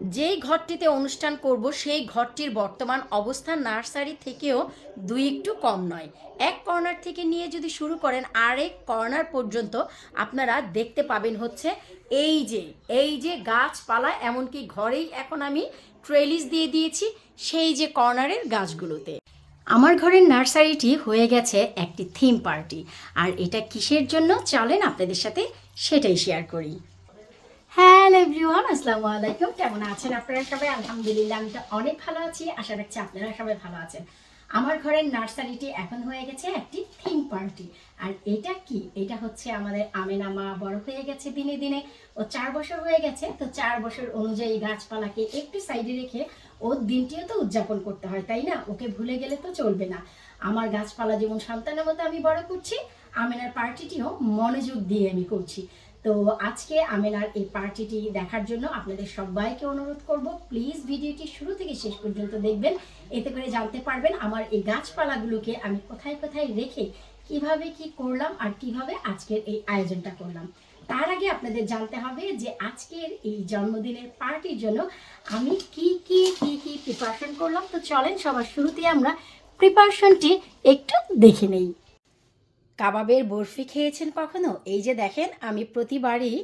যেই ঘরটিতে অনুষ্ঠান করব, সেই ঘরটির বর্তমান অবস্থান নার্সারি থেকেও দুই একটু কম নয়। এক কর্নার থেকে নিয়ে যদি শুরু করেন, আরেক কর্নার পর্যন্ত আপনারা দেখতে পাবেন হচ্ছে এই যে এই যে গাছপালা, এমনকি ঘরেই এখন আমি ট্রেলিস দিয়ে দিয়েছি সেই যে কর্নারের গাছগুলোতে। আমার ঘরের নার্সারিটি হয়ে গেছে একটি থিম পার্টি আর এটা কিসের জন্য? চলেন আপনাদের সাথে সেটাই শেয়ার করি। আমার ঘরের নার্সারিটি এখন হয়ে গেছে একটি থিম পার্টি আর এটা কি? এটা হচ্ছে আমাদের আমেনা মা বড় হয়ে গেছে দিনে দিনে। ও চার বছর হয়ে গেছে, তো চার বছর অনুযায়ী গাছপালাকে একটু সাইডে রেখে ওর দিনটিও তো উদযাপন করতে হয়, তাই না? ওকে ভুলে গেলে তো চলবে না। আমার গাছপালা যেমন সন্তানের মতো আমি বড় করছি আমেনার পার্টিটিও মনোযোগ দিয়ে আমি করছি। তো আজকে আমেনার এই পার্টিটি দেখার জন্য আপনাদের সবাইকে অনুরোধ করব প্লিজ ভিডিওটি শুরু থেকে শেষ পর্যন্ত দেখবেন। এতে করে জানতে পারবেন আমার এই গাছপালাগুলোকে আমি কোথায় কোথায় রেখে কীভাবে কি করলাম আর কীভাবে আজকের এই আয়োজনটা করলাম। তার আগে আপনাদের জানতে হবে যে আজকের এই জন্মদিনের পার্টির জন্য আমি কি কি কি কি প্রিপারেশন করলাম। তো চলেন সবার শুরুতেই আমরা প্রিপারেশনটি একটু দেখে নেই। কাবাবের বরফি খেয়েছেন কখনো? এই যে দেখেন, আমি প্রতিবারই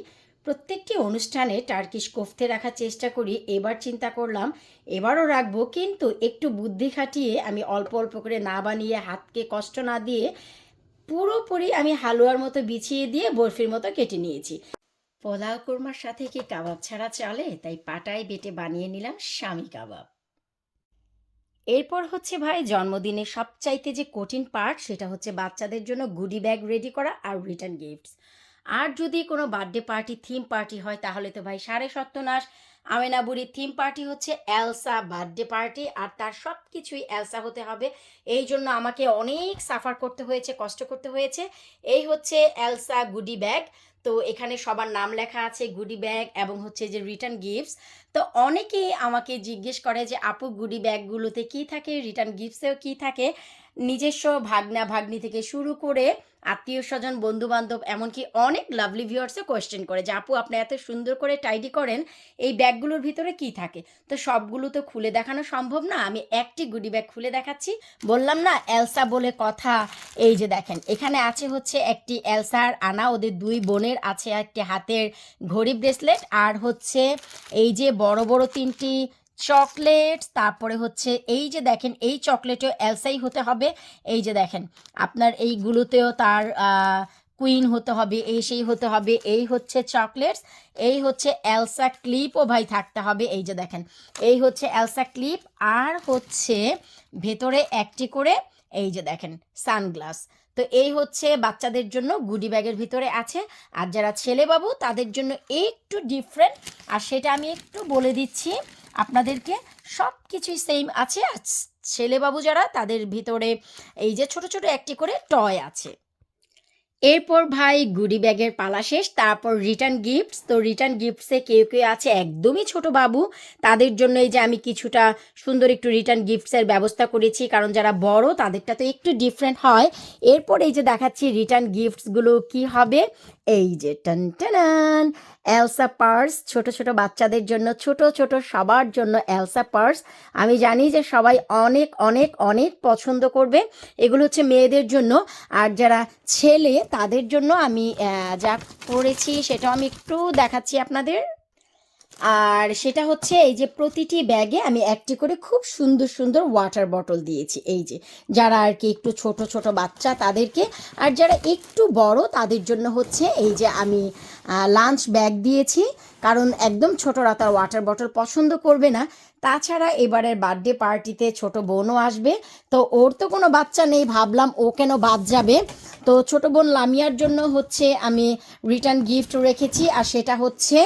প্রত্যেকটি অনুষ্ঠানে টার্কিশ কোফতে রাখার চেষ্টা করি। এবার চিন্তা করলাম, এবারও রাখব, কিন্তু একটু বুদ্ধি খাটিয়ে আমি অল্প অল্প করে না বানিয়ে হাতকে কষ্ট না দিয়ে পুরোপুরি আমি হালুয়ার মতো বিছিয়ে দিয়ে বরফির মতো কেটে নিয়েছি। পোলাও কোরমার সাথে কি কাবাব ছাড়া চলে? তাই পাটায় বেটে বানিয়ে নিলাম স্বামী কাবাব। এরপর হচ্ছে ভাই জন্মদিনের সবচাইতে যে কঠিন পার্ট সেটা হচ্ছে বাচ্চাদের জন্য গুডি ব্যাগ রেডি করা আর রিটার্ন গিফটস আর যদি কোনো বার্থডে পার্টি থিম পার্টি হয়, তাহলে তো ভাই সাড়ে সত্যনাশ আমেনাবুরির থিম পার্টি হচ্ছে এলসা বার্থডে পার্টি আর তার সব কিছুই এলসা হতে হবে। এই জন্য আমাকে অনেক সাফার করতে হয়েছে, কষ্ট করতে হয়েছে। এই হচ্ছে এলসা গুডি ব্যাগ তো এখানে সবার নাম লেখা আছে গুডি ব্যাগ এবং হচ্ছে যে রিটার্ন গিফটস তো অনেকেই আমাকে জিজ্ঞেস করে যে, আপু গুডি ব্যাগগুলোতে কী থাকে? রিটার্ন গিফটসেও কী থাকে? নিজস্ব ভাগনা ভাগ্নি থেকে শুরু করে আত্মীয় স্বজন বন্ধু বান্ধব এমনকি অনেক লাভলি ভিউয়ার্সও কোয়েশ্চেন করে যে, আপু, আপনি এত সুন্দর করে টাইডি করেন, এই ব্যাগগুলোর ভিতরে কি থাকে? তো সবগুলো তো খুলে দেখানো সম্ভব না। আমি একটি গুডি ব্যাগ খুলে দেখাচ্ছি। বললাম না এলসা বলে কথা। এই যে দেখেন, এখানে আছে হচ্ছে একটি এলসার আনা, ওদের দুই বোনের আছে একটি হাতের ঘড়ি ব্রেসলেট আর হচ্ছে এই যে বড় বড় তিনটি চকলেট তারপরে হচ্ছে এই যে দেখেন, এই চকলেটও এলসাই হতে হবে। এই যে দেখেন, আপনার এইগুলোতেও তার কুইন হতে হবে, এই সেই হতে হবে, এই হচ্ছে চকলেটস, এই হচ্ছে এলসা ক্লিপও ভাই থাকতে হবে, এই যে দেখেন, এই হচ্ছে এলসা ক্লিপ আর হচ্ছে ভেতরে একটি করে, এই যে দেখেন, সানগ্লাস। তো এই হচ্ছে বাচ্চাদের জন্য গুডি ব্যাগের ভিতরে আছে, আর যারা ছেলেবাবু তাদের জন্য একটু ডিফারেন্ট আর সেটা আমি একটু বলে দিচ্ছি। আপনাদেরকে সব কিছুই সেম আছে। আর ছেলেবাবু যারা, তাদের ভিতরে এই যে ছোট ছোট একটি করে টয় আছে। এরপর ভাই গুডি ব্যাগের পালা শেষ, তারপর রিটার্ন গিফটস তো রিটার্ন গিফটসে কেউ কেউ আছে, একদমই ছোট বাবু। তাদের জন্য এই যে আমি কিছুটা সুন্দর একটু রিটার্ন গিফটসের ব্যবস্থা করেছি, কারণ যারা বড়, তাদেরটা তো একটু ডিফারেন্ট হয়। এরপর এই যে দেখাচ্ছি রিটার্ন গিফটসগুলো কি হবে। এই যে, টান টান এলসা পার্স ছোট ছোট বাচ্চাদের জন্য, ছোট ছোট সবার জন্য এলসা পার্স আমি জানি যে সবাই অনেক অনেক অনেক পছন্দ করবে। এগুলো হচ্ছে মেয়েদের জন্য। আর যারা ছেলে, তাদের জন্য আমি যা করেছি সেটাও আমি একটু দেখাচ্ছি আপনাদের। আর সেটা হচ্ছে এই যে প্রতিটি ব্যাগে আমি একটি করে খুব সুন্দর সুন্দর ওয়াটার বটল দিয়েছি। এই যে যারা আর কি একটু ছোট ছোট বাচ্চা তাদেরকে আর যারা একটু বড় তাদের জন্য হচ্ছে এই যে আমি লাঞ্চ ব্যাগ দিয়েছি। কারণ একদম ছোটরা তার ওয়াটার বটল পছন্দ করবে না। তাছাড়া এবারের বার্থডে পার্টিতে ছোট বোনও আসবে। তো ওর তো কোনো বাচ্চা নেই, ভাবলাম ও কেন বাদ যাবে? তো ছোট বোন লামিয়ার জন্য হচ্ছে আমি রিটার্ন গিফট রেখেছি। আর সেটা হচ্ছে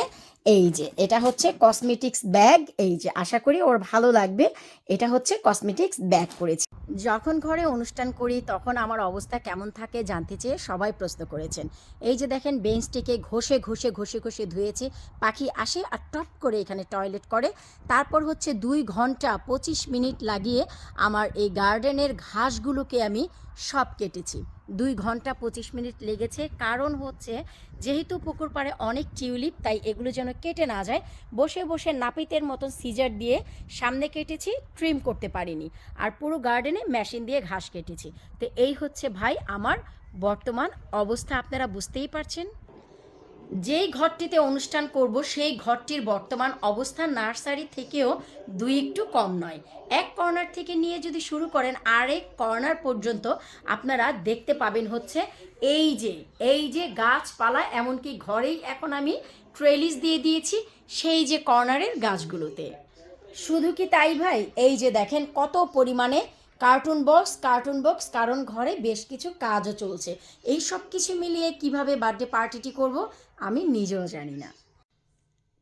এই যে, এটা হচ্ছে কসমেটিক্স ব্যাগ এই যে, আশা করি ওর ভালো লাগবে। এটা হচ্ছে কসমেটিক্স ব্যাগ করেছি যখন ঘরে অনুষ্ঠান করি, তখন আমার অবস্থা কেমন থাকে জানতে চেয়ে সবাই প্রশ্ন করেছেন। এই যে দেখেন বেঞ্চটিকে ঘষে ঘষে ঘষে ঘষে ধুয়েছি। পাখি আসে আর টপ করে এখানে টয়লেট করে। তারপর হচ্ছে দুই ঘণ্টা পঁচিশ মিনিট লাগিয়ে আমার এই গার্ডেনের ঘাসগুলোকে আমি সব কেটেছি। দুই ঘণ্টা পঁচিশ মিনিট লেগেছে। কারণ হচ্ছে, যেহেতু পুকুর পাড়ে অনেক টিউলিপ, তাই এগুলো যেন কেটে না যায়, বসে বসে নাপিতের মতন সিজার দিয়ে সামনে কেটেছি ট্রিম করতে পারিনি। আর পুরো গার্ডেনে মেশিন দিয়ে ঘাস কেটেছি। তো এই হচ্ছে ভাই আমার বর্তমান অবস্থা, আপনারা বুঝতেই পারছেন। যেই ঘরটিতে অনুষ্ঠান করব, সেই ঘরটির বর্তমান অবস্থা নার্সারি থেকেও দুই একটু কম নয়। এক কর্নার থেকে নিয়ে যদি শুরু করেন, আরেক কর্নার পর্যন্ত আপনারা দেখতে পাবেন হচ্ছে এই যে এই যে গাছপালা, এমনকি ঘরেই এখন আমি ট্রেলিস দিয়ে দিয়েছি সেই যে কর্নারের গাছগুলোতে। শুধু কি তাই ভাই? এই যে দেখেন কত পরিমাণে কার্টুন বক্স কার্টুন বক্স কারণ ঘরে বেশ কিছু কাজও চলছে। এই সব কিছু মিলিয়ে কীভাবে বার্থডে পার্টিটি করব আমি নিজেও জানি না।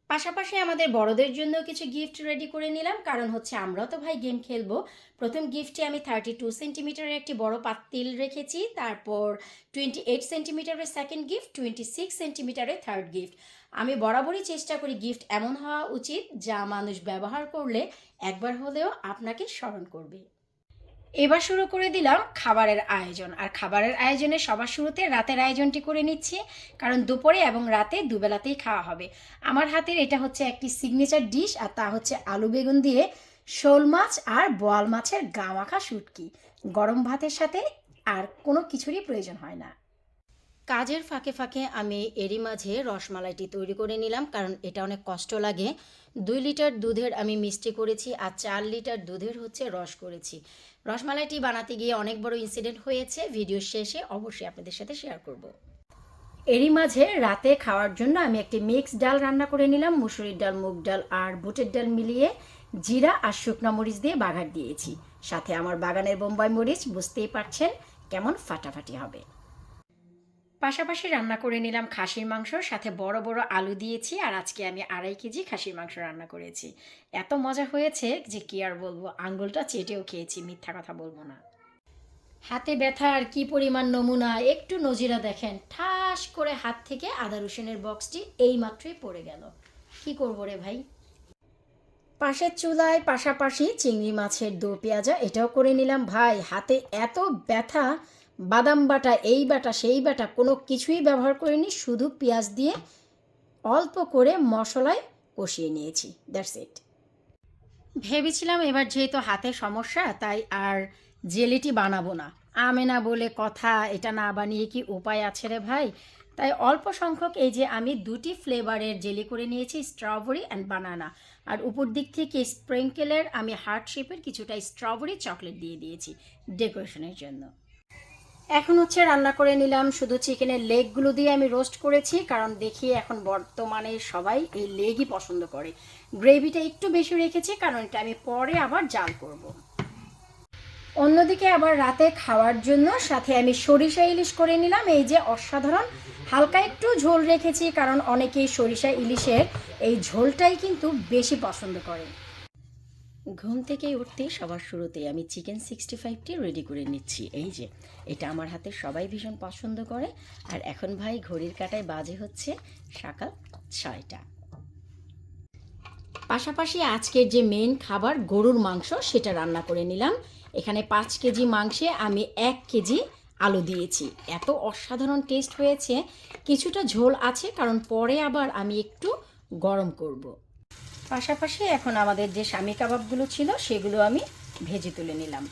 পাশাপাশি আমাদের বড়দের জন্য কিছু গিফট রেডি করে নিলাম, কারণ হচ্ছে আমরাও তো ভাই গেম খেলব। প্রথম গিফটে আমি থার্টি টু সেন্টিমিটারের একটি বড় পাতিল রেখেছি, তারপর টোয়েন্টি এইট সেন্টিমিটারের সেকেন্ড গিফট টোয়েন্টি সিক্স সেন্টিমিটারের থার্ড গিফট আমি বরাবরই চেষ্টা করি গিফট এমন হওয়া উচিত, যা মানুষ ব্যবহার করলে একবার হলেও আপনাকে স্মরণ করবে। এবার শুরু করে দিলাম খাবারের আয়োজন। আর খাবারের আয়োজনে সবার শুরুতে রাতের আয়োজনটি করে নিচ্ছি, কারণ দুপুরে এবং রাতে দুবেলাতেই খাওয়া হবে। আমার হাতের এটা হচ্ছে একটি সিগনেচার ডিশ আর তা হচ্ছে আলু বেগুন দিয়ে শোল মাছ আর বোয়াল মাছের গামাখা শুটকি। গরম ভাতের সাথে আর কোনো কিছুরই প্রয়োজন হয় না। কাজের ফাঁকে ফাঁকে আমি এরই মাঝে রসমালাইটি তৈরি করে নিলাম, কারণ এটা অনেক কষ্ট লাগে। দুই লিটার দুধের আমি মিষ্টি করেছি আর চার লিটার দুধের হচ্ছে রস করেছি। রসমালাইটি বানাতে গিয়ে অনেক বড় ইনসিডেন্ট হয়েছে। ভিডিও শেষে অবশ্যই আপনাদের সাথে শেয়ার করব। এরই মাঝে রাতে খাওয়ার জন্য আমি একটি মিক্সড ডাল রান্না করে নিলাম। মুসুরির ডাল, মুগ ডাল আর বুটের ডাল মিলিয়ে জিরা আর শুকনো মরিচ দিয়ে বাঘার দিয়েছি। সাথে আমার বাগানের বোম্বাই মরিচ, বুঝতেই পারছেন কেমন ফাটাফাটি হবে। পাশাপাশি রান্না করে নিলাম খাসির মাংস, সাথে বড় বড় আলু দিয়েছি, আর আজকে আমি আড়াই কেজি খাসির মাংস রান্না করেছি। এত মজা হয়েছে যে কি আর বলব, আঙ্গুলটা চেটেও খেয়েছি, মিথ্যা কথা বলব না। হাতে ব্যথা আর কি পরিমাণ নমুনা, একটু নজিরা দেখেন, ঠাস করে হাত থেকে আদা রসুনের বক্সটি এই মাত্রই পড়ে গেল। কি করব রে ভাই? পাশের চুলায় পাশাপাশি চিংড়ি মাছের দো পেঁয়াজা, এটাও করে নিলাম। ভাই, হাতে এত ব্যথা বাদাম বাটা, এই বাটা, সেই বাটা, কোনো কিছুই ব্যবহার করিনি, শুধু পেঁয়াজ দিয়ে অল্প করে মশলায় কষিয়ে নিয়েছি। দ্যাটস ইট ভেবেছিলাম এবার যেহেতু হাতে সমস্যা, তাই আর জেলিটি বানাবো না। আমে না বলে কথা, এটা না বানিয়ে কি উপায় আছে রে ভাই? তাই অল্প সংখ্যক এই যে আমি দুটি ফ্লেভারের জেলি করে নিয়েছি, স্ট্রবেরি অ্যান্ড বানানা আর উপর দিক থেকে স্প্রিঙ্কেলের আমি হার্ট শেপের কিছুটা স্ট্রবেরি চকলেট দিয়ে দিয়েছি ডেকোরেশনের জন্য। এখন হচ্ছে রান্না করে নিলাম। শুধু চিকেনের লেগগুলো দিয়ে আমি রোস্ট করেছি, কারণ দেখি এখন বর্তমানে সবাই এই লেগই পছন্দ করে। গ্রেভিটা একটু বেশি রেখেছি, কারণ এটা আমি পরে আবার জাল করব। অন্যদিকে আবার রাতে খাওয়ার জন্য সাথে আমি সরিষা ইলিশ করে নিলাম। এই যে অসাধারণ, হালকা একটু ঝোল রেখেছি, কারণ অনেকেই সরিষা ইলিশের এই ঝোলটাই কিন্তু বেশি পছন্দ করে। ঘুম থেকে উঠতেই সবার শুরুতেই আমি চিকেন সিক্সটি ফাইভটি রেডি করে নিচ্ছি। এই যে, এটা আমার হাতে সবাই ভীষণ পছন্দ করে। আর এখন ভাই ঘড়ির কাটায় বাজে হচ্ছে সকাল ছয়টা। পাশাপাশি আজকের যে মেন খাবার গরুর মাংস, সেটা রান্না করে নিলাম। এখানে পাঁচ কেজি মাংসে আমি এক কেজি আলু দিয়েছি। এত অসাধারণ টেস্ট হয়েছে। কিছুটা ঝোল আছে, কারণ পরে আবার আমি একটু গরম করব। পাশাপাশি এখন আমাদের যে স্বামী কাবাবগুলো ছিল, সেগুলো আমি ভেজে তুলে নিলাম।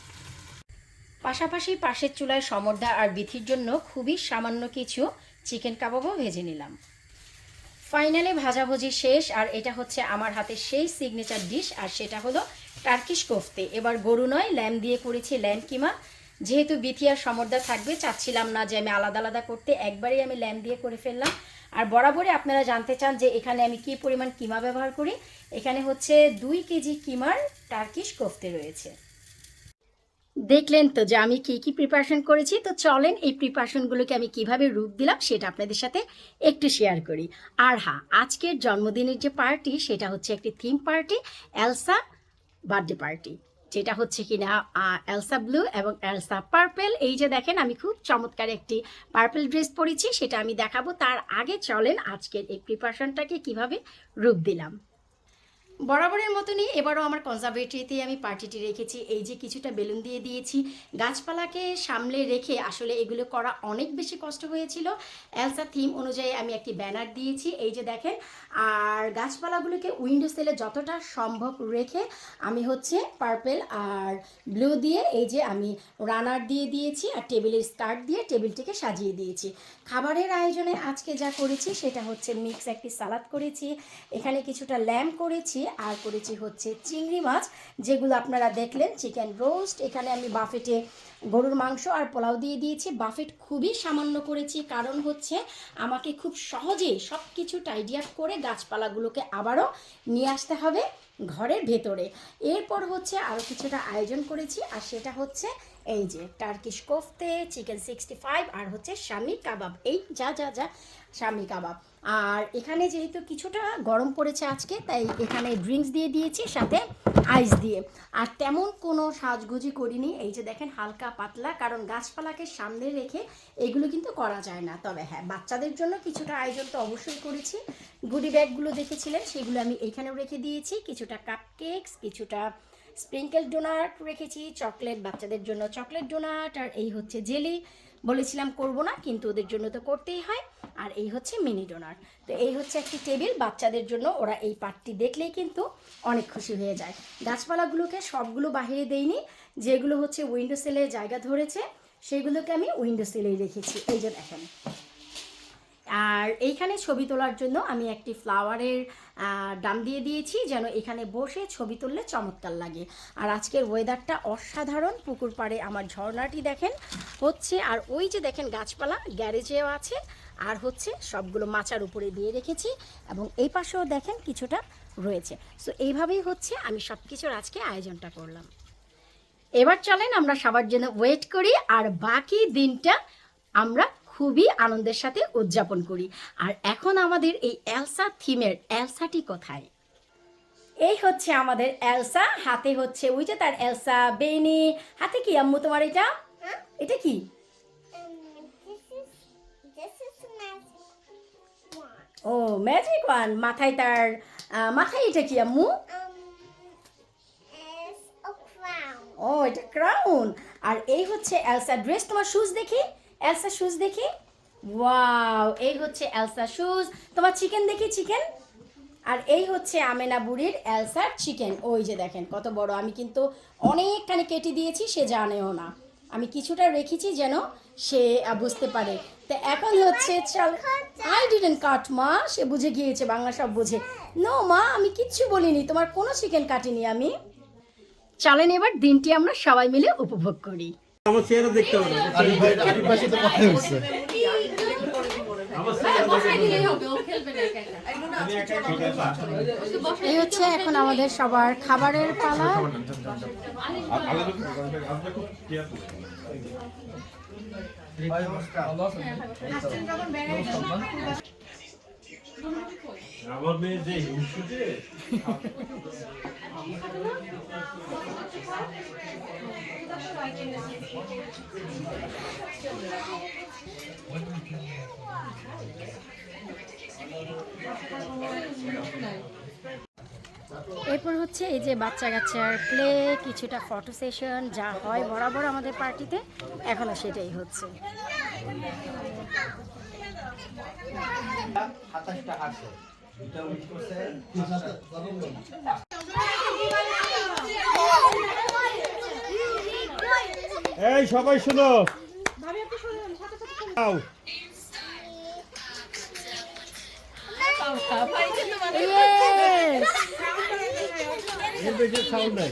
পাশাপাশি পাশের চুলায় সমর্দা আর বিথির জন্য খুবই সামান্য কিছু চিকেন কাবাবও ভেজে নিলাম। ফাইনালে ভাজাভুজি শেষ, আর এটা হচ্ছে আমার হাতে সেই সিগনেচার ডিশ আর সেটা হলো টার্কিশ কোফতে। এবার গরু নয় ল্যাম দিয়ে করেছি ল্যাম কিমা। যেহেতু বিথি আর সমর্দা থাকবে, চাচ্ছিলাম না যে আমি আলাদা আলাদা করতে, একবারেই আমি ল্যাম দিয়ে করে ফেললাম। আর বরাবরই আপনারা জানতে চান যে এখানে আমি কি পরিমাণ কিমা ব্যবহার করি, এখানে হচ্ছে দুই কেজি কিমার টার্কিশ কোফতে রয়েছে। দেখলেন তো যে আমি কি কি প্রিপারেশন করেছি, তো চলেন এই প্রিপারেশনগুলোকে আমি কীভাবে রূপ দিলাম সেটা আপনাদের সাথে একটু শেয়ার করি। আর হ্যাঁ আজকের জন্মদিনের যে পার্টি সেটা হচ্ছে একটি theme party Elsa birthday party যেটা হচ্ছে কিনা এলসা ব্লু এবং এলসা পার্পেল এই যে দেখেন, আমি খুব চমৎকার একটি পার্পেল ড্রেস পরেছি, সেটা আমি দেখাবো। তার আগে চলেন আজকের এই প্রিপারেশনটাকে কীভাবে রূপ দিলাম। বরাবরের মতনই এবারও আমার কনজারভেটরিতে আমি পার্টিটি রেখেছি। এই যে কিছুটা বেলুন দিয়ে দিয়েছি, গাছপালাকে সামলে রেখে আসলে এগুলো করা অনেক বেশি কষ্ট হয়েছিল। এলসা থিম অনুযায়ী আমি একটি ব্যানার দিয়েছি, এই যে দেখেন। আর গাছপালাগুলোকে উইন্ডো সেলে যতটা সম্ভব রেখে আমি হচ্ছে পার্পেল আর ব্লু দিয়ে এই যে আমি রানার দিয়ে দিয়েছি আর টেবিলের স্কার্ট দিয়ে টেবিলটিকে সাজিয়ে দিয়েছি। খাবারের আয়োজনে আজকে যা করেছি সেটা হচ্ছে মিক্স একটি সালাদ করেছি, এখানে কিছুটা ল্যাম্প করেছি আর করেছি হচ্ছে চিংড়ি মাছ, যেগুলো আপনারা দেখলেন চিকেন রোস্ট এখানে আমি বাফেটে গরুর মাংস আর পোলাও দিয়ে দিয়েছি। বাফেট খুবই সামান্য করেছি, কারণ হচ্ছে আমাকে খুব সহজেই সব কিছু টাইডি আপ করে গাছপালাগুলোকে আবারও নিয়ে আসতে হবে ঘরের ভেতরে। এরপর হচ্ছে আরও কিছুটা আয়োজন করেছি, আর সেটা হচ্ছে এই যে Turkish kofte chicken sixty five আর হচ্ছে স্বামী কাবাব। এই যা যা যা স্বামী কাবাব। আর এখানে যেহেতু কিছুটা গরম পড়েছে আজকে, তাই এখানে ড্রিঙ্কস দিয়ে দিয়েছি, সাথে আইস দিয়ে। আর তেমন কোনো সাজগুজি করিনি। এই যে দেখেন, হালকা পাতলা, কারণ গাছপালাকে সামনে রেখে এগুলো কিন্তু করা যায় না। তবে হ্যাঁ বাচ্চাদের জন্য কিছুটা আয়োজন তো অবশ্যই করেছি। গুডি ব্যাগগুলো দেখেছিলেন, সেগুলো আমি এখানেও রেখে দিয়েছি। কিছুটা কাপ কেকস কিছুটা স্প্রিঙ্কেল ডোনাট রেখেছি, চকলেট বাচ্চাদের জন্য চকলেট ডোনাট, আর এই হচ্ছে জেলি। বলেছিলাম করব না, কিন্তু ওদের জন্য তো করতেই হয়। আর এই হচ্ছে মিনি ডোনাট। তো এই হচ্ছে একটি টেবিল, বাচ্চাদের জন্য ওরা এই পার্টটি দেখলেই কিন্তু অনেক খুশি হয়ে যায়। গাছপালাগুলোকে সবগুলো বাহিরে দেইনি, যেগুলো হচ্ছে উইন্ডো সেলে জায়গা ধরেছে, সেগুলোকে আমি উইন্ডো সেলেই রেখেছি। এই যে দেখেন। আর এইখানে ছবি তোলার জন্য আমি একটি ফ্লাওয়ারের ডাম দিয়ে দিয়েছি যেন এখানে বসে ছবি তুললে চমৎকার লাগে। আর আজকের ওয়েদারটা অসাধারণ। পুকুর পাড়ে আমার ঝর্ণাটি দেখেন, হচ্ছে, আর ওই যে দেখেন গাছপালা, গ্যারেজেও আছে, আর হচ্ছে সবগুলো মাচার উপরে দিয়ে রেখেছি এবং এই পাশেও দেখেন কিছুটা রয়েছে। সো এইভাবেই হচ্ছে আমি সব কিছুর আজকে আয়োজনটা করলাম। এবার চলেন আমরা সবার জন্য ওয়েট করি, আর বাকি দিনটা আমরা খুবই আনন্দের সাথে উদযাপন করি। আর এখন আমাদের এই এলসা থিমের এলসাটি কোথায়? এই হচ্ছে আমাদের এলসা হাতে হচ্ছে ওই যে তার এলসা বেনি হাতে কি আম্মু তোমার এটা? এটা কি. ও ম্যাজিক ওয়ান মাথায় তার মাথায় এটা কি আম্মু? Um. ও এটা ক্রাউন আর এই হচ্ছে এলসা ড্রেস। তোমার শুজ দেখি। এলসা শুজ দেখি? ওয়াও এই হচ্ছে এলসা শুজ তোমার চিকেন দেখি চিকেন আর এই হচ্ছে আমেনা বুড়ির এলসার চিকেন ওই যে দেখেন কত বড়। আমি কিন্তু অনেকখানি কেটে দিয়েছি সে জানেও না। আমি কিছুটা রেখেছি যেন সে বুঝতে পারে। তো এখন হচ্ছে চল আই ডিডেন্ট কাট মা। সে বুঝে গিয়েছে বাংলা সব বুঝে। নো মা আমি কিচ্ছু বলিনি। তোমার কোনো চিকেন কাটিনি আমি। চলেন এবার দিনটি আমরা সবাই মিলে উপভোগ করি। আমার চেহারা দেখতে হবে না। পাশে তো কথা হচ্ছে এই হচ্ছে এখন আমাদের সবার খাবারের পালা। এরপর হচ্ছে এই যে বাচ্চা কাচ্চার প্লে কিছুটা ফটো সেশন যা হয় বরাবর আমাদের পার্টিতে এখনও সেটাই হচ্ছে। সাতাশটা করছে এই সবাই শোনো। সাউন্ড নাই।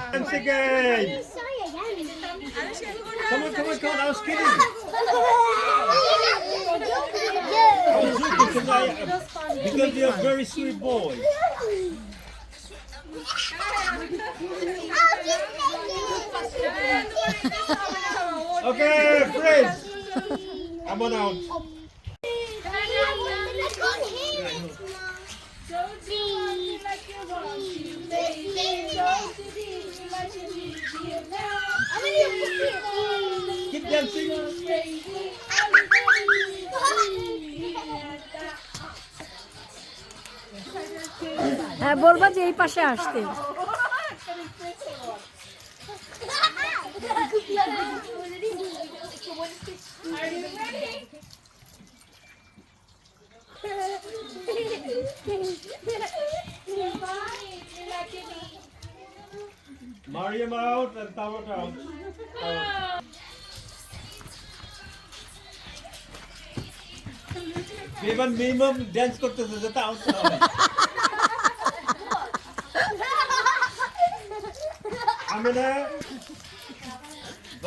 Sorry again. Come on, come on, come on. I was kidding. I was joking because, I, because you're a very sweet boy. Okay, friends. Come on out. হ্যাঁ বলবা যে এই পাশে আসতে। Mariam out and Tawat out. Tawat. Even minimum dance করতেছে যাতে out হয় আমি না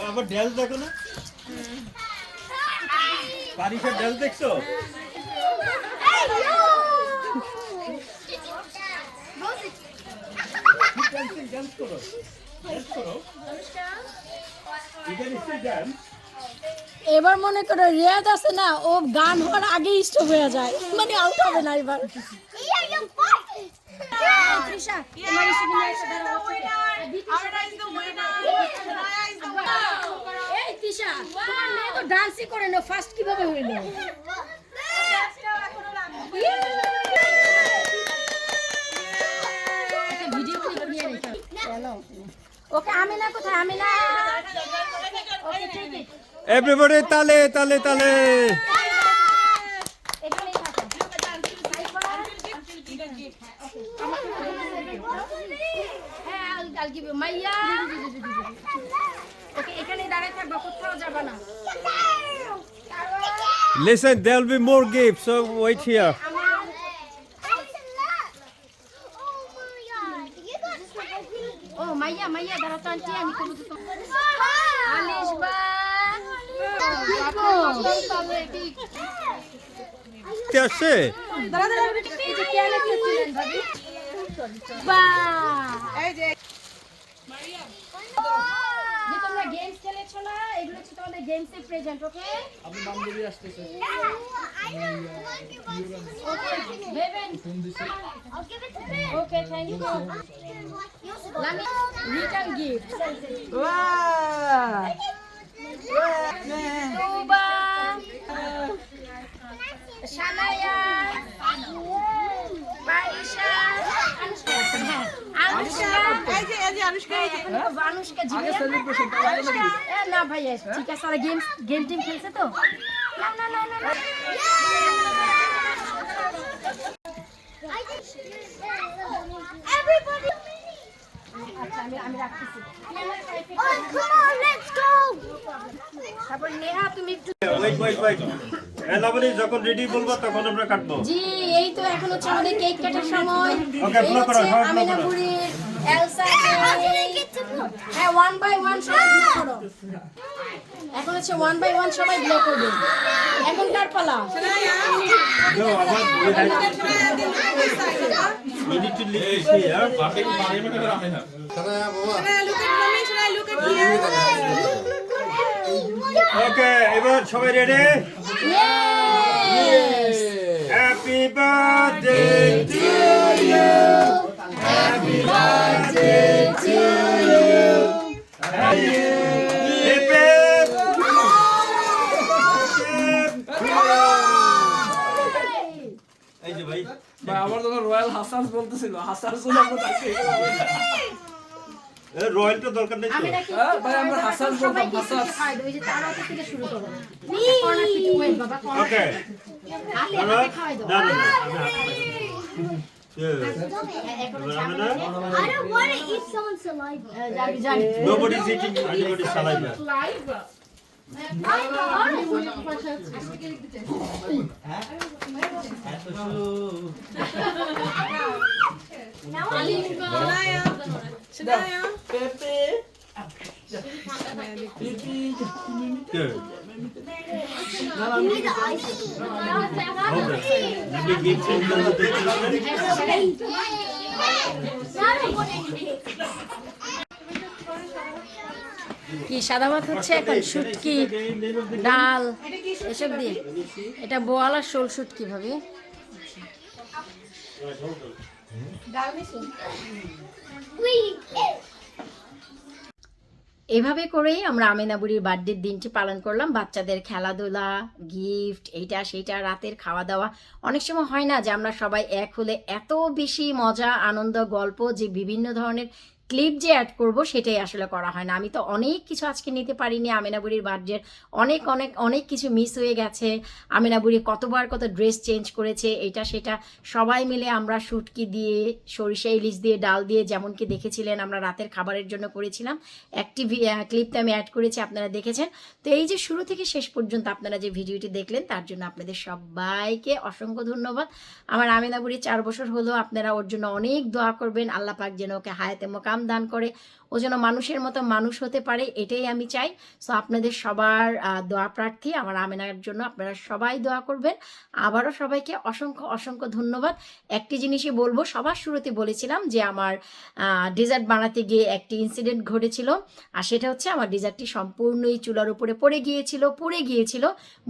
আবার ড্যান্স দেখো না পারিসের ড্যান্স দেখছ ড্যান্স করো। ড্যান্স করো। ড্যান্স এবার মনে করো রিয়াদ আছে না ও গান হওয়ার আগেই স্টপ হয়ে যায়। মানে আউট হবে না এবার। ডান্সই করে না ফার্স্ট কীভাবে হইল? ওকে আমিনা কোথায়? আছে। এভরিবডি তালে তালে তালে। এখানেই থাকো। হ্যাঁ Listen, there'll be more gifts, so wait here মাইয়া মাইয়া দাঁড়া তো আন্টি আমি করব তো আলিশ বা কে আসছে তোমরা গেমস খেলেছো না এগুলো হচ্ছে তোমাদের গেমসের প্রেজেন্ট ওকে ভেবেন ওকে থ্যাংক ইউ লামি রিটার্ন গিফট তুবা শানায়া পারিশা আনুষ্কা আনুষ্কা এই যে এই যে আনুষ্কা এই যে আনুষ্কা জিয়া এ, না ভাইয়া ঠিক আছে ওরা গেম গেম টিম খেলছে তো না না না না না। Everybody! যখন রেডি বলব তখন আমরা কাটবো। জি এই তো এখন হচ্ছে আমাদের কেক কাটার সময়। Okay, এই করো, হচ্ছে সবাই blow আমিনা করো। হ্যাঁ ওয়ান বাই ওয়ান সবাই করো এখন হচ্ছে ওয়ান বাই ওয়ান সবাই ব্লো করবে এখন কার পালা Okay, এবার সবাই ready Yes! Happy birthday to you happy birthday to you এই যে ভাই ভাই আমার যখন রয়্যাল হাসান বলতেছিল হাসান জন্য আমরা তাকে রয়্যালটা দরকার নেই তো। আমি নাকি ভাই, আমরা হাসান বলতাম, দেবো। ওই যে তার হাতে থেকে শুরু করো। কর্নার থেকে wait বাবা কর্নার ওকে হাতে হাতে খাওয়াই দাও না না না আমি হাত খাই। Cheers. এখন এবার হচ্ছে আমরা আমাদের I don't want to eat someone's saliva. আহ, জানি জানি Nobody is eating anybody's saliva. Now I need Shania. পেপে কি, সাদা ভাত হচ্ছে? এখন সুটকি ডাল, এসব দিয়ে। এটা বোয়াল আর শোল সুটকি ভাবি। এভাবে করেই আমরা আমিনাবুড়ির বার্থডের দিনটি পালন করলাম। বাচ্চাদের খেলাধুলা গিফট এইটা, সেইটা, রাতের খাওয়া দাওয়া অনেক সময় হয় না যে আমরা সবাই এক হলে এত বেশি মজা, আনন্দ, গল্প যে বিভিন্ন ধরনের ক্লিপ যে অ্যাড করব সেটাই আসলে করা হয় না। আমি তো অনেক কিছু আজকে নিতে পারিনি। আমিনাবুড়ির বার্থডের অনেক অনেক অনেক কিছু মিস হয়ে গেছে। আমিনাবুড়ি কতবার কত ড্রেস চেঞ্জ করেছে, এটা, সেটা সবাই মিলে আমরা শুটকি দিয়ে সরিষা ইলিশ দিয়ে, ডাল দিয়ে যেমন কি দেখেছিলেন, আমরা রাতের খাবারের জন্য করেছিলাম। একটি ক্লিপটা আমি অ্যাড করেছি, আপনারা দেখেছেন। তো এই যে শুরু থেকে শেষ পর্যন্ত আপনারা যে ভিডিওটি দেখলেন, তার জন্য আপনাদের সবাইকে অসংখ্য ধন্যবাদ। আমার আমিনা বুড়ি চার বছর হলো, আপনারা ওর জন্য অনেক দোয়া করবেন। আল্লাহ পাক যেন ওকে হায়াতে মোকাম দান করে। ও যেন মানুষের মতো মানুষ হতে পারে, এটাই আমি চাই। সো আপনাদের সবার দোয়া প্রার্থী আমার আমেনার জন্য আপনারা সবাই দোয়া করবেন। আবারও সবাইকে অসংখ্য অসংখ্য ধন্যবাদ। একটি জিনিসই বলব, সবার শুরুতে বলেছিলাম যে আমার ডেজার্ট বানাতে গিয়ে একটি ইনসিডেন্ট ঘটেছিল। আর সেটা হচ্ছে আমার ডেজার্টটি সম্পূর্ণই চুলার উপরে পড়ে গিয়েছিল, পুড়ে গিয়েছিল।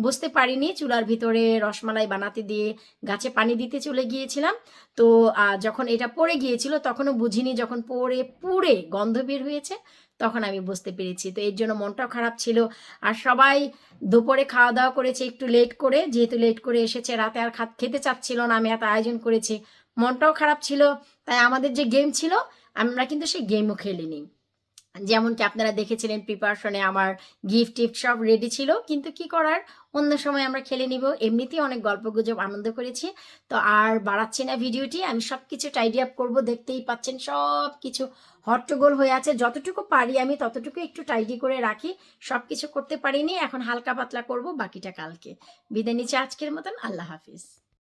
বুঝতে পারিনি, চুলার ভিতরে রসমালাই বানাতে দিয়ে গাছে পানি দিতে চলে গিয়েছিলাম। তো যখন এটা পড়ে গিয়েছিল, তখনও বুঝিনি, যখন পড়ে, পুড়ে গন্ধ বের হয়েছে, তখন আমি বুঝতে পেরেছি। তো এর জন্য মনটাও খারাপ ছিল। আর সবাই দুপুরে খাওয়া দাওয়া করেছে, একটু লেট করে। যেহেতু লেট করে এসেছে, রাতে আর খাত, খেতে চাচ্ছিল না, আমি এত আয়োজন করেছি। মনটাও খারাপ ছিল। তাই আমাদের যে গেম ছিল, আমরা কিন্তু সেই গেমও খেলিনি। যেমনকি আপনারা দেখেছিলেন প্রিপারেশনে আমার গিফট টিফট সব রেডি ছিল। কিন্তু কি করার? অন্য সময় আমরা খেলে নিব। এমনিতেই অনেক গল্প গুজব আনন্দ করেছি। তো আর বাড়াচ্ছি না ভিডিওটি। আমি সব কিছু টাইডি আপ করব। দেখতেই পাচ্ছেন সব কিছু হট্টগোল হয়ে আছে। যতটুকু পারি আমি ততটুকু একটু টাইডি করে রাখি। সব কিছু করতে পারিনি, এখন হালকা পাতলা করব, বাকিটা কালকে। বিদায় নিচ্ছে আজকের মতন, আল্লাহ হাফিজ।